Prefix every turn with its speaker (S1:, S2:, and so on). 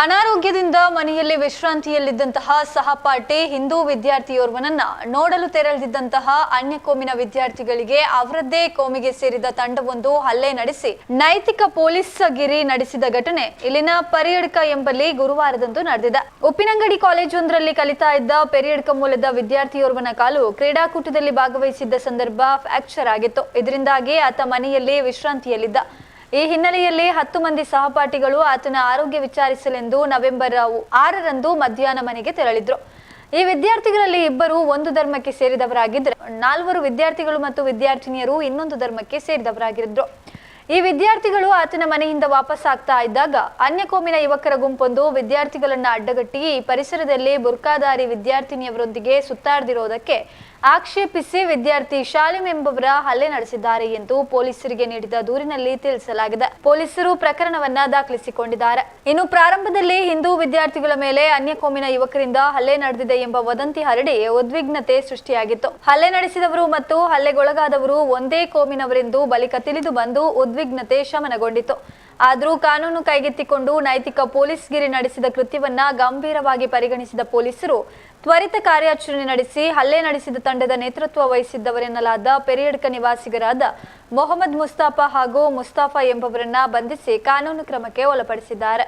S1: ಅನಾರೋಗ್ಯದಿಂದ ಮನೆಯಲ್ಲಿ ವಿಶ್ರಾಂತಿಯಲ್ಲಿದ್ದಂತಹ ಸಹಪಾಠಿ ಹಿಂದೂ ವಿದ್ಯಾರ್ಥಿಯೋರ್ವನನ್ನ ನೋಡಲು ತೆರಳಿದ್ದಂತಹ ಅನ್ಯ ಕೋಮಿನ ವಿದ್ಯಾರ್ಥಿಗಳಿಗೆ ಅವರದ್ದೇ ಕೋಮಿಗೆ ಸೇರಿದ ತಂಡವೊಂದು ಹಲ್ಲೆ ನಡೆಸಿ ನೈತಿಕ ಪೊಲೀಸ್ ಗಿರಿ ನಡೆಸಿದ ಘಟನೆ ಇಲ್ಲಿನ ಪರಿಯಡ್ಕ ಎಂಬಲ್ಲಿ ಗುರುವಾರದಂದು ನಡೆದಿದೆ. ಉಪ್ಪಿನಂಗಡಿ ಕಾಲೇಜೊಂದರಲ್ಲಿ ಕಲಿತಾ ಇದ್ದ ಪೆರಿಯಡ್ಕ ಮೂಲದ ವಿದ್ಯಾರ್ಥಿಯೋರ್ವನ ಕಾಲು ಕ್ರೀಡಾಕೂಟದಲ್ಲಿ ಭಾಗವಹಿಸಿದ್ದ ಸಂದರ್ಭ ಫ್ರಾಕ್ಚರ್ ಆಗಿತ್ತು. ಇದರಿಂದಾಗಿ ಆತ ಮನೆಯಲ್ಲಿ ವಿಶ್ರಾಂತಿಯಲ್ಲಿದ್ದ. ಈ ಹಿನ್ನೆಲೆಯಲ್ಲಿ ಹತ್ತು ಮಂದಿ ಸಹಪಾಠಿಗಳು ಆತನ ಆರೋಗ್ಯ ವಿಚಾರಿಸಲೆಂದು ನವೆಂಬರ್ ಆರರಂದು ಮಧ್ಯಾಹ್ನ ಮನೆಗೆ ತೆರಳಿದ್ರು. ಈ ವಿದ್ಯಾರ್ಥಿಗಳಲ್ಲಿ ಇಬ್ಬರು ಒಂದು ಧರ್ಮಕ್ಕೆ ಸೇರಿದವರಾಗಿದ್ದರೆ ನಾಲ್ವರು ವಿದ್ಯಾರ್ಥಿಗಳು ಮತ್ತು ವಿದ್ಯಾರ್ಥಿನಿಯರು ಇನ್ನೊಂದು ಧರ್ಮಕ್ಕೆ ಸೇರಿದವರಾಗಿದ್ರು. ಈ ವಿದ್ಯಾರ್ಥಿಗಳು ಆತನ ಮನೆಯಿಂದ ವಾಪಸ್ ಆಗ್ತಾ ಇದ್ದಾಗ ಅನ್ಯಕೋಮಿನ ಯುವಕರ ಗುಂಪೊಂದು ವಿದ್ಯಾರ್ಥಿಗಳನ್ನ ಅಡ್ಡಗಟ್ಟಿ ಈ ಪರಿಸರದಲ್ಲಿ ಬುರ್ಕಾದಾರಿ ವಿದ್ಯಾರ್ಥಿನಿಯವರೊಂದಿಗೆ ಸುತ್ತಾಡದಿರುವುದಕ್ಕೆ ಆಕ್ಷೇಪಿಸಿ ವಿದ್ಯಾರ್ಥಿ ಶಾಲಿಂ ಎಂಬುವರ ಹಲ್ಲೆ ನಡೆಸಿದ್ದಾರೆ ಎಂದು ಪೊಲೀಸರಿಗೆ ನೀಡಿದ ದೂರಿನಲ್ಲಿ ತಿಳಿಸಲಾಗಿದೆ. ಪೊಲೀಸರು ಪ್ರಕರಣವನ್ನ ದಾಖಲಿಸಿಕೊಂಡಿದ್ದಾರೆ. ಇನ್ನು ಪ್ರಾರಂಭದಲ್ಲಿ ಹಿಂದೂ ವಿದ್ಯಾರ್ಥಿಗಳ ಮೇಲೆ ಅನ್ಯಕೋಮಿನ ಯುವಕರಿಂದ ಹಲ್ಲೆ ನಡೆದಿದೆ ಎಂಬ ವದಂತಿ ಹರಡಿ ಉದ್ವಿಗ್ನತೆ ಸೃಷ್ಟಿಯಾಗಿತ್ತು. ಹಲ್ಲೆ ನಡೆಸಿದವರು ಮತ್ತು ಹಲ್ಲೆಗೊಳಗಾದವರು ಒಂದೇ ಕೋಮಿನವರೆಂದು ಬಳಿಕ ತಿಳಿದು ಬಂದು ಉದ್ವಿಗ್ನತೆ ಶಮನಗೊಂಡಿತು ಆದರೂ ಕಾನೂನು ಕೈಗೆತ್ತಿಕೊಂಡು ನೈತಿಕ ಪೊಲೀಸ್ಗಿರಿ ನಡೆಸಿದ ಕೃತ್ಯವನ್ನ ಗಂಭೀರವಾಗಿ ಪರಿಗಣಿಸಿದ ಪೊಲೀಸರು ತ್ವರಿತ ಕಾರ್ಯಾಚರಣೆ ನಡೆಸಿ ಹಲ್ಲೆ ನಡೆಸಿದ ತಂಡದ ನೇತೃತ್ವ ವಹಿಸಿದ್ದವರೆನ್ನಲಾದ ಪೆರಿಯಡ್ಕ ನಿವಾಸಿಗರಾದ ಮೊಹಮ್ಮದ್ ಮುಸ್ತಾಫಾ ಹಾಗೂ ಮುಸ್ತಾಫಾ ಎಂಬವರನ್ನ ಬಂಧಿಸಿ ಕಾನೂನು ಕ್ರಮಕ್ಕೆ ಒಳಪಡಿಸಿದ್ದಾರೆ.